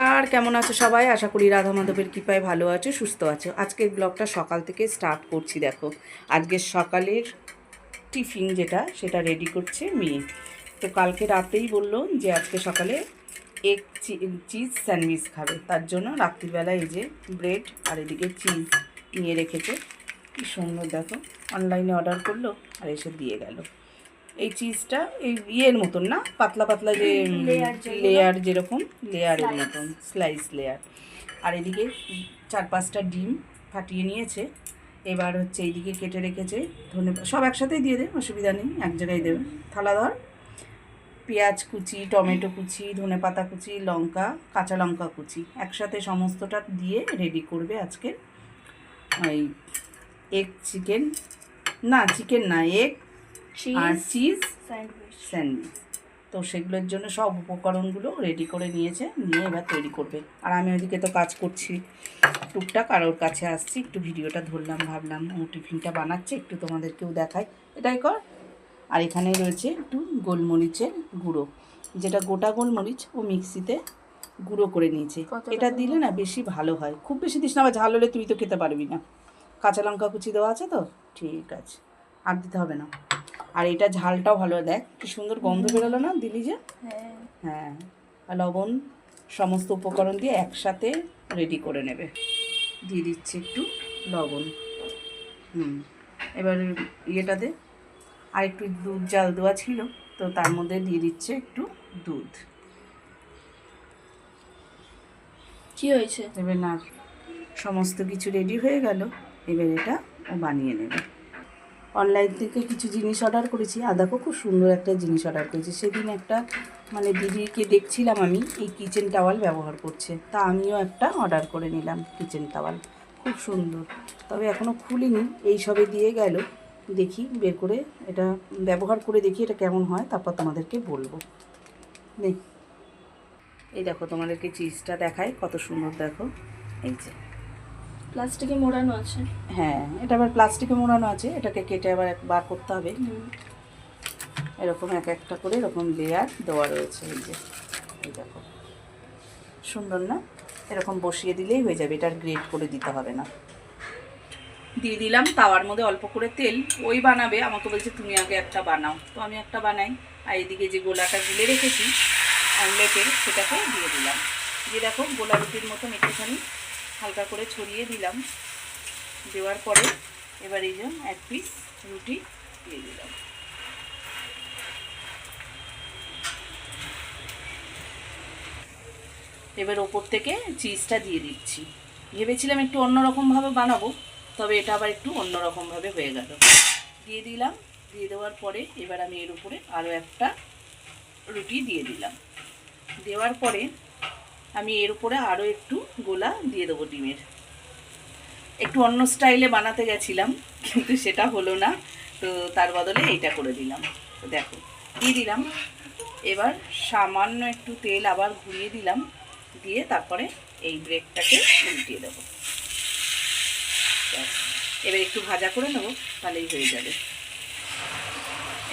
আর কেমন আছো সবাই? আশা করি রাধা মাধবের কৃপায় ভালো আছো, সুস্থ আছো। আজকের ব্লগটা সকাল থেকে স্টার্ট করছি, দেখো। আজকের সকালের টিফিন যেটা, সেটা রেডি করছে মেয়ে। তো কালকে রাতেই বলল যে আজকে সকালে এগ চিজ স্যান্ডউইচ খাবে। তার জন্য রাত্রিবেলা এই যে ব্রেড আর এদিকে চিজ নিয়ে রেখেছে। কি সুন্দর, দেখো। অনলাইনে অর্ডার করল আর এসে দিয়ে গেল। এই চিজটা এই ইয়ের মতন না? পাতলা পাতলা যে লেয়ার যেরকম লেয়ারের মতন স্লাইস লেয়ার আর এদিকে চার পাঁচটা ডিম ফাটিয়ে নিয়েছে। এবার হচ্ছে এইদিকে কেটে রেখেছে ধনে সব একসাথেই দিয়ে দেবে অসুবিধা নেই এক জায়গায় দেবে। থালা ধর। পেঁয়াজ কুচি টমেটো কুচি ধনে পাতা কুচি লঙ্কা কাঁচা লঙ্কা কুচি একসাথে সমস্তটা দিয়ে রেডি করবে আজকে। ওই এগ চিকেন না চিকেন না এগ আর চিজ স্যান্ডউইচ স্যান্ডউইচ তো সেগুলোর জন্য সব উপকরণগুলো রেডি করে নিয়েছে নিয়ে এবার তৈরি করবে। আর আমি ওইদিকে তো কাজ করছি। টুকটাক আর ওর কাছে আসছি একটু ভিডিওটা ধরলাম ভাবলাম ও টিফিনটা বানাচ্ছে একটু তোমাদেরকেও দেখাই। এটাই কর। আর এখানে রয়েছে একটু গোলমরিচের গুঁড়ো। যেটা গোটা গোলমরিচ ও মিক্সিতে গুঁড়ো করে নিয়েছে। এটা দিলে না বেশি ভালো হয়। খুব বেশি দিস না আবার ঝাল হলে তুই তো খেতে পারবি না। কাঁচা লঙ্কা কুচি দেওয়া আছে তো? ঠিক আছে। আর দিতে হবে না। আর এটা ঝালটাও ভালো দেখ কি সুন্দর গন্ধ বেরোলো না দিলি যে? হ্যাঁ। হ্যাঁ লবণ সমস্ত উপকরণ দিয়ে একসাথে রেডি করে নেবে। দিয়ে দিচ্ছে একটু লবণ। হুম এবার ইয়েটা দে। আর একটু দুধ জাল দেওয়া ছিল তো তার মধ্যে দিয়ে দিচ্ছে একটু দুধ। কি হয়েছে? এবার না সমস্ত কিছু রেডি হয়ে গেল এবার এটা ও বানিয়ে নেবে। অনলাইন থেকে কিছু জিনিস অর্ডার করেছি। দেখো খুব সুন্দর একটা জিনিস অর্ডার করেছি। সেদিন একটা মানে দিদিকে দেখছিলাম আমি, এই কিচেন টাওয়াল ব্যবহার করছে। তা আমিও একটা অর্ডার করে নিলাম কিচেন টাওয়াল খুব সুন্দর। তবে এখনও খুলিনি, এই সবে দিয়ে গেল। দেখি, বের করে এটা ব্যবহার করে দেখি এটা কেমন হয়, তারপর তোমাদেরকে বলব। এই দেখো তোমাদেরকে চিজটা দেখাই, কত সুন্দর দেখো। এই যে। প্লাস্টিকে মোড়ানো আছে। হ্যাঁ এটা আবার প্লাস্টিকে মোড়ানো আছে এটাকে কেটে আবার বার করতে হবে। এরকম এক একটা করে এরকম লেয়ার দেওয়া রয়েছে এই যে। এই দেখো। সুন্দর না? এরকম বসিয়ে দিলেই হয়ে যাবে এটার গ্রেট করে দিতে হবে না। দিয়ে দিলাম তাওয়ার মধ্যে অল্প করে তেল। ওই বানাবে আমাকে বলছে তুমি আগে একটা বানাও। তো আমি একটা বানাই আর এদিকে যে গোলাটা গুলে রেখেছি অমলেটের সেটাকে দিয়ে দিলাম। দিয়ে দেখো গোলা রুটির মতন একটুখানি হালকা করে ছড়িয়ে দিলাম। দেওয়ার পরে এবার এই যে এক পিস রুটি দিয়ে দিলাম। এবার ওপর থেকে চিজটা দিয়ে দিচ্ছি। ভেবেছিলাম একটু অন্যরকমভাবে বানাবো, তবে এটা আবার একটু অন্যরকমভাবে হয়ে গেল। দিয়ে দিলাম, দিয়ে দেওয়ার পরে এবার আমি এর উপরে আরও একটা রুটি দিয়ে দিলাম। দেওয়ার পরে আমি এর উপরে আরও একটু গোলা দিয়ে দেবো ডিমের। একটু অন্য স্টাইলে বানাতে গেছিলাম, কিন্তু সেটা হলো না, তো তার বদলে এইটা করে দিলাম। তো দেখো, দিয়ে দিলাম। এবার সামান্য একটু তেল আবার ঘুরিয়ে দিলাম, দিয়ে তারপরে এই ব্রেডটাকে উল্টিয়ে দেবো। এবার একটু ভাজা করে নেব, তাহলেই হয়ে যাবে।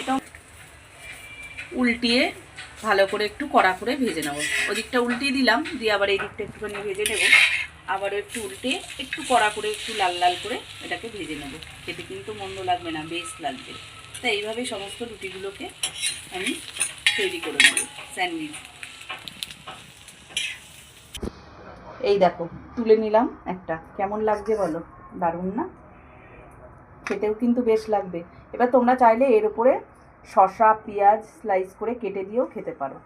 এটা উল্টিয়ে ভালো করে একটু কড়া করে ভেজে নেব। ওদিকটা উল্টিয়ে দিলাম, দিয়ে আবার এই দিকটা একটুখানি ভেজে নেব। আবারও একটু উল্টে একটু কড়া করে, একটু লাল লাল করে এটাকে ভেজে নেব। খেতে কিন্তু মন্দ লাগবে না, বেশ লাগবে। তাই এইভাবেই সমস্ত রুটিগুলোকে আমি তৈরি করে নেব, স্যান্ডউইচ। এই দেখো, তুলে নিলাম একটা। কেমন লাগছে বলো? দারুণ না? খেতেও কিন্তু বেশ লাগবে। এবার তোমরা চাইলে এর উপরে শসা, পেঁয়াজ স্লাইস করে কেটে দিয়েও খেতে পারো।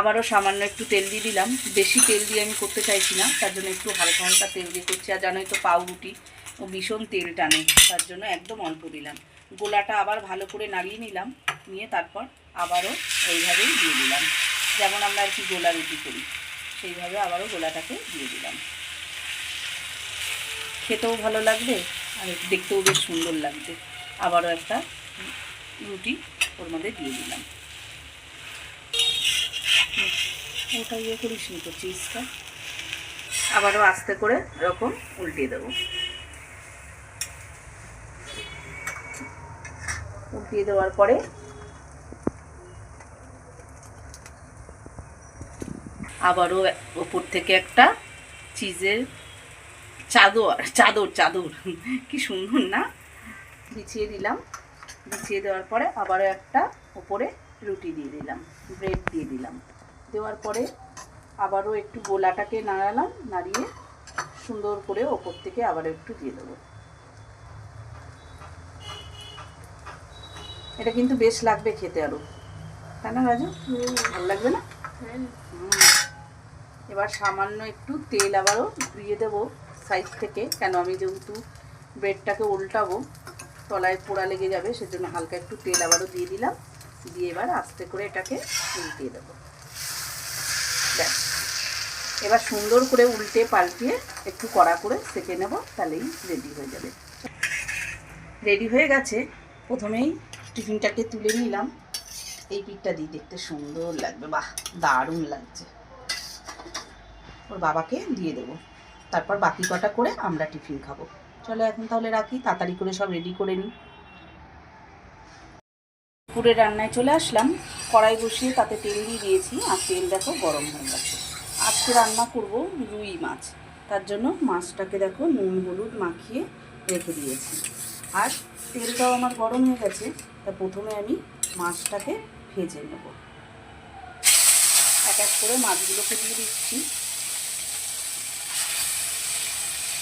আবারও সামান্য একটু তেল দিয়ে দিলাম। বেশি তেল দিয়ে আমি করতে চাইছি না, তার জন্য একটু হালকা হালকা তেল দিয়ে করছি। আর জানোই তো পাউরুটি, ও ভীষণ তেল টানে, তার জন্য একদম অল্প দিলাম। গোলাটা আবার ভালো করে নাড়িয়ে নিলাম, নিয়ে তারপর আবারও এইভাবেই দিয়ে দিলাম। যেমন আমরা আর কি গোলা রুটি করি, সেইভাবে আবারও গোলাটাকে দিয়ে দিলাম। খেতেও ভালো লাগবে, আর দেখতেও বেশ সুন্দর লাগবে আবারও একটা রুটি ওর মধ্যে দিয়ে দিলাম। ওটা ইয়ে করিস নি তো চিজটা আবারও আস্তে করে এরকম উল্টিয়ে দেবো। উল্টিয়ে দেওয়ার পরে আবারও ওপর থেকে একটা চিজের চাদর চাদর চাদর। কি সুন্দর না? বিছিয়ে দিলাম। বিছিয়ে দেওয়ার পরে আবারও একটা ওপরে রুটি দিয়ে দিলাম ব্রেড দিয়ে দিলাম। দেওয়ার পরে আবারও একটু গোলাটাকে নাড়ালাম নাড়িয়ে সুন্দর করে ওপর থেকে আবার একটু দিয়ে দেবো। এটা কিন্তু বেশ লাগবে খেতে আরও। তাই না রাজু? ভালো লাগবে না? হ্যাঁ। এবার সামান্য একটু তেল আবারও ধুয়ে দেবো সাইড থেকে। কেন আমি যেহেতু ব্রেডটাকে উল্টাবো তলায় পোড়া লেগে যাবে, সেজন্য হালকা একটু তেল আবারও দিয়ে দিলাম। দিয়ে এবার আস্তে করে এটাকে উল্টিয়ে দেবো। ব্যাস। এবার সুন্দর করে উল্টে পাল্টিয়ে একটু কড়া করে সেঁকে নেব, তাহলেই রেডি হয়ে যাবে। রেডি হয়ে গেছে। প্রথমেই টিফিনটাকে তুলে নিলাম। এই পিঠটা দিয়ে দেখতে সুন্দর লাগবে। বাহ, দারুণ লাগছে। ওর বাবাকে দিয়ে দেবো। তারপর বাকি কটা করে আমরা টিফিন খাব। চলো এখন তাহলে রাখি, তাড়াতাড়ি করে সব রেডি করে নিই। পুরে রান্নায় চলে আসলাম। কড়াই বসিয়ে তাতে তেল দিয়ে দিয়েছি, আর তেল দেখো গরম হয়ে গেছে। আজকে রান্না করব রুই মাছ। তার জন্য মাছটাকে দেখো নুন, হলুদ মাখিয়ে রেখে দিয়েছি। আর তেলটাও আমার গরম হয়ে গেছে, তা প্রথমে আমি মাছটাকে ভেজে নেব। এক এক করে মাছগুলোকে দিয়ে দিচ্ছি।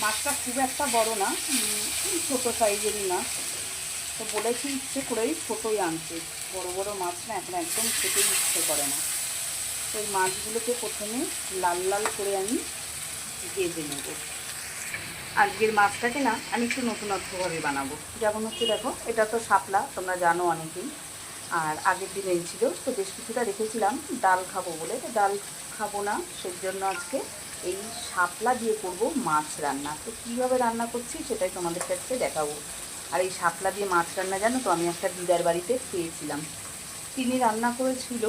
মাছটা খুব একটা বড় না ছোটো সাইজেরই মাছ। তো বলেছি ইচ্ছে করেই ছোটোই আনছে বড় বড় মাছ না এখন একদম খেতেই ইচ্ছে করে না। তো এই মাছগুলোকে প্রথমে লাল লাল করে আমি ভেজে নেব। আজকের মাছটাকে না আমি একটু নতুনত্বভাবে বানাবো। যেমন হচ্ছে দেখো, এটা তো শাপলা, তোমরা জানো অনেকেই। আর আগের দিন এই ছিল তো বেশ কিছুটা রেখেছিলাম। ডাল খাব বলে। ডাল খাব না সেই জন্য আজকে এই শাপলা দিয়ে করব মাছ রান্না। তো কীভাবে রান্না করছি সেটাই তোমাদের কাছে দেখাবো। আর এই শাপলা দিয়ে মাছ রান্না জানো তো, আমি একটা দিদার বাড়িতে খেয়েছিলাম। তিনি রান্না করেছিল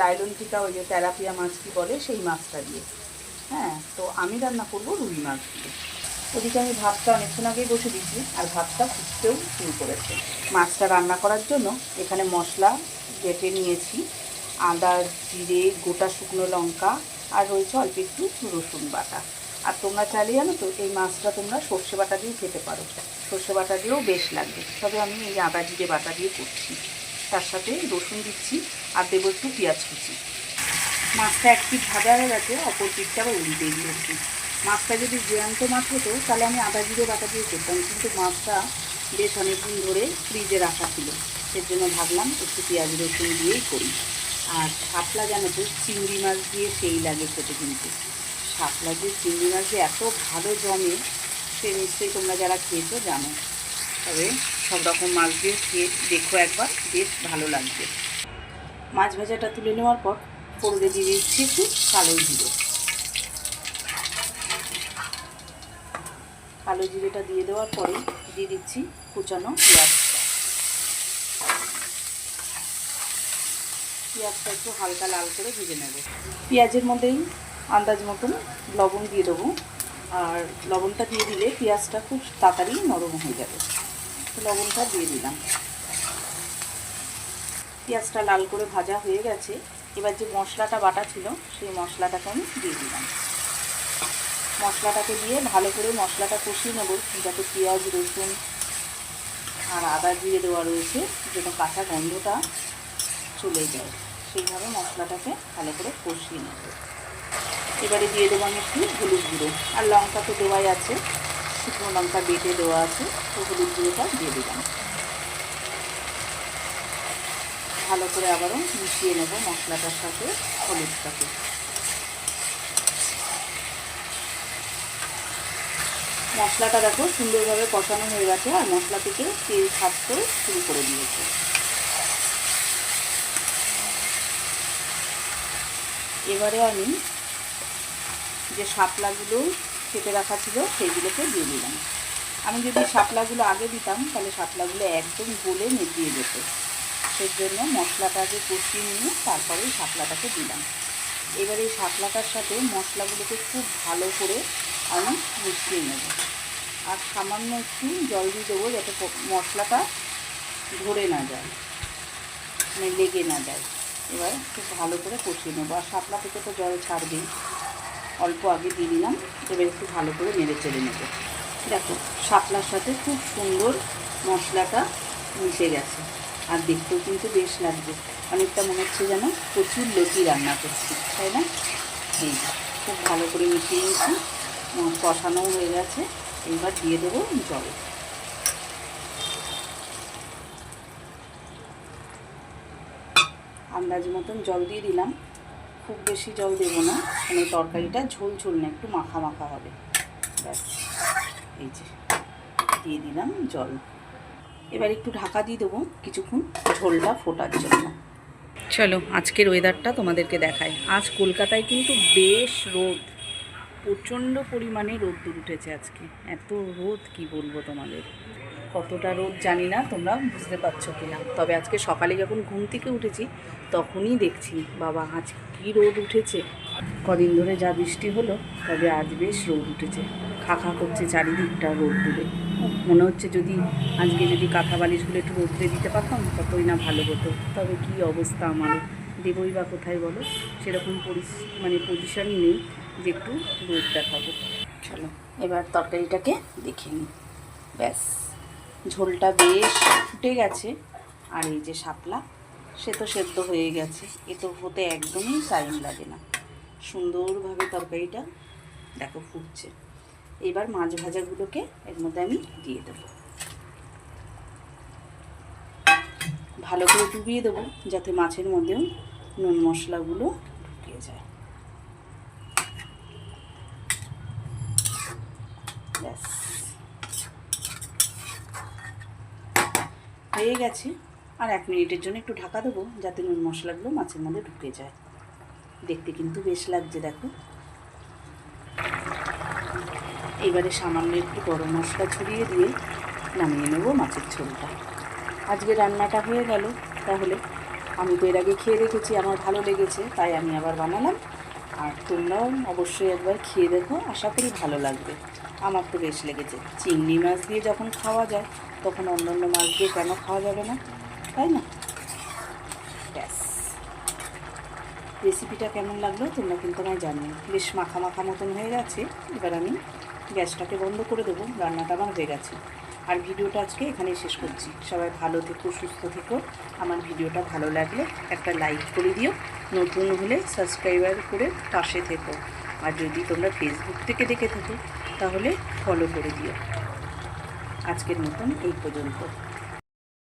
লাইলন টিকা, ওই যে তেলাপিয়া মাছ কি বলে, সেই মাছটা দিয়ে। হ্যাঁ তো আমি রান্না করব রুই মাছ দিয়ে। ওদিকে আমি ভাতটা অনেকক্ষণ আগেই বসে দিয়েছি, আর ভাতটা ফুটতেও শুরু করেছে। মাছটা রান্না করার জন্য এখানে মশলা বেটে নিয়েছি, আদা, জিরে, গোটা শুকনো লঙ্কা আর রয়েছে অল্প একটু রসুন বাটা। আর তোমরা চাইলে জানো তো, এই মাছটা তোমরা সর্ষে বাটা দিয়ে খেতে পারো। সর্ষে বাটা দিয়েও বেশ লাগবে। তবে আমি এই আদা জিরে বাটা দিয়ে করছি। তার সাথে রসুন দিচ্ছি আর দেবো একটু পেঁয়াজ কুচি। মাছটা এক পিঠ ভাজা হয়ে গেছে, অপর পিঠটা আবার উল্টে দিয়েছি। মাছটা যদি জ্যান্ত মাছ হতো, তাহলে আমি আদা জিরে বাটা দিয়ে করতাম। কিন্তু মাছটা বেশ অনেকদিন ধরে ফ্রিজে রাখা ছিল। সের জন্য ভাবলাম একটু পেঁয়াজ রসুন দিয়েই করি। আর শাপলা জানো তো, চিংড়ি মাছ দিয়ে সেই লাগে খেতে কিন্তু। শাপলা দিয়ে চিংড়ি মাছ দিয়ে এত ভালো জমে, সে নিশ্চয়ই তোমরা যারা খেয়েছো জানো। তবে সব রকম মাছ দিয়ে খেয়ে দেখো একবার, বেশ ভালো লাগবে। মাছ ভাজাটা তুলে নেওয়ার পর ফোড়নে দিয়ে দিচ্ছি একটু কালো জিরে। কালো জিরেটা দিয়ে দেওয়ার পরে দিয়ে দিচ্ছি কুচানো পেঁয়াজ। পেঁয়াজটা একটু হালকা লাল করে ভেজে নেব। পেঁয়াজের মধ্যেই আন্দাজ মতন লবণ দিয়ে দেবো। আর লবণটা দিয়ে দিলে পেঁয়াজটা খুব তাড়াতাড়ি নরম হয়ে যাবে। লবণটা দিয়ে দিলাম। পেঁয়াজটা লাল করে ভাজা হয়ে গেছে। এবার যে মশলাটা বাটা ছিল, সেই মশলাটাকে আমি দিয়ে দিলাম। মশলাটাকে দিয়ে ভালো করে মশলাটা কষিয়ে নেব, যাতে পেঁয়াজ, রসুন আর আদা দিয়ে দেওয়া রয়েছে, যেন কাঁচা গন্ধটা চলে যায়। সেইভাবে মশলাটাকে ভালো করে কষিয়ে নেব। এবারে দিয়ে দেবো আমি একটু হলুদ গুঁড়ো। আর লঙ্কা তো দেওয়াই আছে, শুকনো লঙ্কা বেটে দেওয়া আছে, তো হলুদ গুঁড়োটা দিয়ে দিলাম। ভালো করে আবারও মিশিয়ে নেব মশলাটার সাথে হলুদটাকে। মশলাটা দেখো সুন্দরভাবে কষানো হয়ে গেছে, আর মশলা থেকে তেল ছাড়তে শুরু করে দিয়েছে। এবারে আমি যে শাপলাগুলো কেটে রাখা ছিল সেইগুলোকে দিয়ে দিলাম। আমি যদি শাপলাগুলো আগে দিতাম, তাহলে শাপলাগুলো একদম গলে নেতিয়ে যেত। সেই জন্য মশলাটাকে কষিয়ে নিয়ে তারপরে শাপলাটাকে দিলাম। এবার এই শাপলাটার সাথে মশলাগুলোকে খুব ভালো করে আমি মিশিয়ে নেব। আর সামান্য একটু জল দিয়ে দেবো যাতে মশলাটা ধরে না যায় মানে লেগে না যায়। এবার খুব ভালো করে কষিয়ে নেব। আর শাপলা থেকে তো জল ছাড়বেই অল্প আগে দিয়ে দিলাম, এবার একটু ভালো করে নেড়ে চেড়ে নেব। দেখো, শাপলার সাথে খুব সুন্দর মশলাটা মিশে গেছে। আর দেখতেও কিন্তু বেশ লাগবে। অনেকটা মনে হচ্ছে যেন প্রচুর লতি রান্না করছি, তাই না? এই খুব ভালো করে মিশিয়ে নিয়েছি। কষানোও হয়ে গেছে। এইবার দিয়ে দেবো জল। আন্দাজ মতন জল দিয়ে দিলাম। খুব বেশি জল দেবো না মানে তরকারিটা ঝোল ঝোল না, একটু মাখা মাখা হবে। ব্যাস, এই যে দিয়ে দিলাম জল। এবার একটু ঢাকা দিয়ে দেবো কিছুক্ষণ ঝোলটা ফোটার জন্য। চলো, আজকের ওয়েদারটা তোমাদেরকে দেখায় আজ কলকাতায় কিন্তু বেশ রোদ, প্রচণ্ড পরিমাণে রোদ্দুর উঠেছে আজকে। এত রোদ, কি বলব তোমাদের? কতটা রোদ জানি না, তোমরা বুঝতে পারছ কিনা। তবে আজকে সকালে যখন ঘুম থেকে উঠেছি, তখনই দেখছি, বাবা, আজ কি রোদ উঠেছে। কদিন ধরে যা বৃষ্টি হলো, তবে আজ বেশ রোদ উঠেছে। খা খা করছে চারিদিকটা রোদ দূরে মনে হচ্ছে যদি আজকে যদি কাঁথা বালিশগুলো একটু রোদ্রে দিতে পারতাম, ততই না ভালো হতো। তবে কি অবস্থা আমারও? দেবই বা কোথায় বলো? সেরকম মানে পজিশনই নেই যে একটু রোদ দেখাবো। চলো, এবার তরকারিটাকে দেখে নিই। ব্যাস। ঝোলটা বেশ ফুটে গেছে, আর এই যে শাপলা, সে তো সেদ্ধ হয়ে গেছে। এ তো হতে একদমই টাইম লাগে না। সুন্দরভাবে তরকারিটা দেখো ফুটছে। এবার মাছ ভাজাগুলোকে এর মধ্যে আমি দিয়ে দেবো। ভালো করে ডুবিয়ে দেবো, যাতে মাছের মধ্যেও নুন মশলাগুলো ঢুকিয়ে যায় ব্যাস হয়ে গেছে। আর এক মিনিটের জন্য একটু ঢাকা দেবো, যাতে নুন মশলাগুলো মাছের মধ্যে ঢুকে যায়। দেখতে কিন্তু বেশ লাগছে, দেখো। এবারে সামান্য একটু গরম মশলা ছড়িয়ে দিয়ে নামিয়ে নেব মাছের ঝোলটা। আজকে রান্নাটা হয়ে গেল। তাহলে আমি তো এর আগে খেয়ে রেখেছি আমার ভালো লেগেছে, তাই আমি আবার বানালাম। আর তোমরাও অবশ্যই একবার খেয়ে দেখো, আশা করি ভালো লাগবে। আমার তো বেশ লেগেছে। চিংড়ি মাছ দিয়ে যখন খাওয়া যায় তখন অন্য অন্য মাছ দিয়ে কেন খাওয়া যাবে না? তাই না? ব্যাস রেসিপিটা কেমন লাগল তোমরা কিন্তু আমায় জানিও। বেশ মাখা মাখা মতন হয়ে গেছে। এবার আমি গ্যাসটাকে বন্ধ করে দেবো। রান্নাটা আমার হয়ে গেছে। আর ভিডিওটা আজকে এখানেই শেষ করছি। সবাই ভালো থেকো, সুস্থ থেকো। আমার ভিডিওটা ভালো লাগলে একটা লাইক করে দিও। নতুন হলে সাবস্ক্রাইবার করে পাশে থেকো। আর যদি তোমরা ফেসবুক থেকে দেখে থাকো, তাহলে ফলো করে দিও। আজকের মতন এই পর্যন্ত।